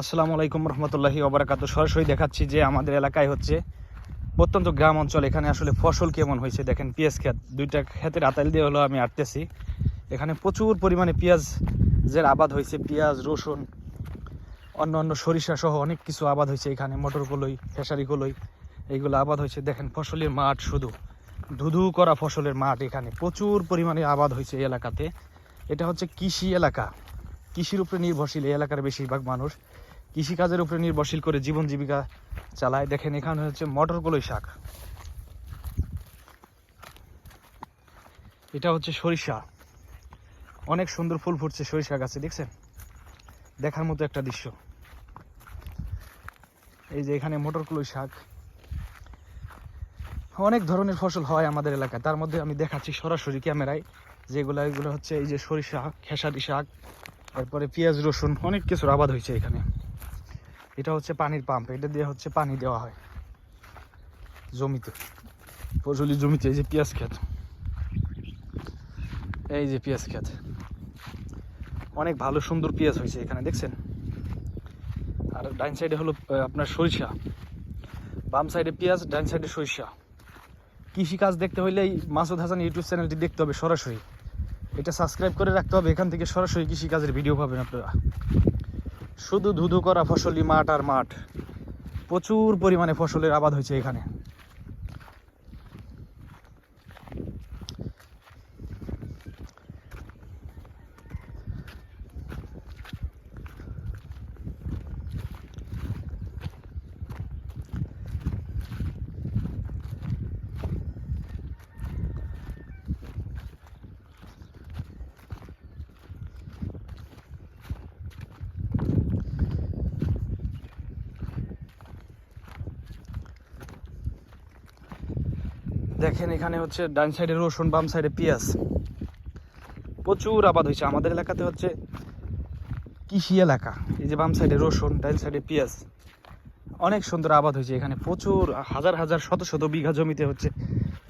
আসসালামু আলাইকুম রহমতুল্লাহি ওবরাকাত। সরাসরি দেখাচ্ছি যে আমাদের এলাকায় হচ্ছে প্রত্যন্ত গ্রাম অঞ্চল, এখানে আসলে ফসল কেমন হয়েছে দেখেন, পেঁয়াজ ক্ষেত, দুইটা ক্ষেতের আতাল দিয়ে হলো আমি আটতেছি। এখানে প্রচুর পরিমাণে পেঁয়াজের আবাদ হয়েছে, পেঁয়াজ, রসুন অন্য অন্য সরিষা সহ অনেক কিছু আবাদ হয়েছে এখানে মটর কলই খেসারি কলই এইগুলো আবাদ হয়েছে। দেখেন, ফসলের মাঠ শুধু, ধুধু করা ফসলের মাঠ এখানে প্রচুর পরিমাণে আবাদ হয়েছে এলাকাতে। এটা হচ্ছে কৃষি এলাকা। কৃষির উপরে নির্ভরশীল, এই এলাকার বেশিরভাগ মানুষ কৃষিকাজের উপরে নির্ভরশীল করে জীবন জীবিকা চালায়। দেখেন, এখানে হচ্ছে মটর কলই শাক। এটা হচ্ছে সরিষা। অনেক সুন্দর ফুল ফুটছে, সরিষা গাছে, দেখছেন? দেখার মতো একটা দৃশ্য। এই যে এখানে মটর কলই শাক। অনেক ধরনের ফসল হয় আমাদের এলাকায়। তার মধ্যে আমি দেখাচ্ছি সরাসরি ক্যামেরায়, যেগুলো, এগুলো হচ্ছে এই যে সরিষা, খেসারি শাক। তারপরে পেঁয়াজ, রসুন, অনেক কিছুর আবাদ হয়েছে এখানে। এটা হচ্ছে পানির পাম্প, এটা দিয়ে হচ্ছে পানি দেওয়া হয় জমিতে ফসলি জমিতে, এই যে পেঁয়াজ ক্ষেত। এই যে পেঁয়াজ ক্ষেত। অনেক ভালো, সুন্দর পেঁয়াজ হয়েছে এখানে, দেখছেন? আর ডাইন সাইডে হলো আপনার সরিষা। বাম সাইডে পেঁয়াজ ডাইন সাইডে সরিষা। কৃষি কাজ দেখতে হইলে এই মাসুদ হাসান ইউটিউব চ্যানেলটি দেখতে হবে সরাসরি। এটা সাবস্ক্রাইব করে রাখতে হবে। এখান থেকে সরাসরি কৃষিকাজের ভিডিও পাবেন আপনারা। শুধু ধুধু করা ফসলি মাঠ আর মাঠ। প্রচুর পরিমাণে ফসলের আবাদ হয়েছে এখানে। দেখেন এখানে হচ্ছে ডান সাইডে রসুন, বাম সাইডে পেঁয়াজ। প্রচুর আবাদ হয়েছে। আমাদের এলাকাতে হচ্ছে কৃষি এলাকা। এই যে বাম সাইডে রসুন, ডান সাইডে পেঁয়াজ। অনেক সুন্দর আবাদ হয়েছে এখানে। প্রচুর, হাজার হাজার, শত শত বিঘা জমিতে হচ্ছে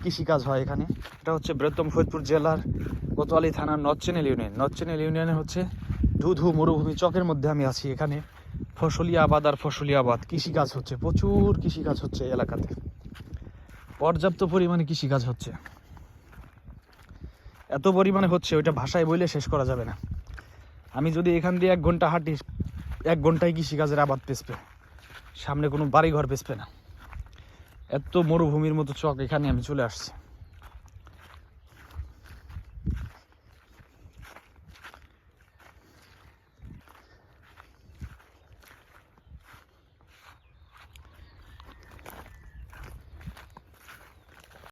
কৃষিকাজ হয় এখানে। এটা হচ্ছে বৃহত্তম ফরিদপুর জেলার কোতোয়ালি থানার নচ্চেনেল ইউনিয়ন। নচ্চেনেল ইউনিয়নে হচ্ছে ধুধু মরুভূমি চকের মধ্যে আমি আছি। এখানে ফসলি আবাদ আর ফসলি আবাদ কৃষিকাজ হচ্ছে। প্রচুর কৃষিকাজ হচ্ছে এলাকাতে। পর্যাপ্ত পরিমাণে কৃষিকাজ হচ্ছে। এত পরিমাণে হচ্ছে, ওইটা ভাষায় বলে শেষ করা যাবে না। আমি যদি এখান দিয়ে এক ঘণ্টা হাঁটি, এক ঘন্টায় কৃষিকাজের আবাদ পেসবে সামনে কোনো বাড়িঘর পেসবে না। এত মরুভূমির মতো চক এখানে আমি চলে আসছি।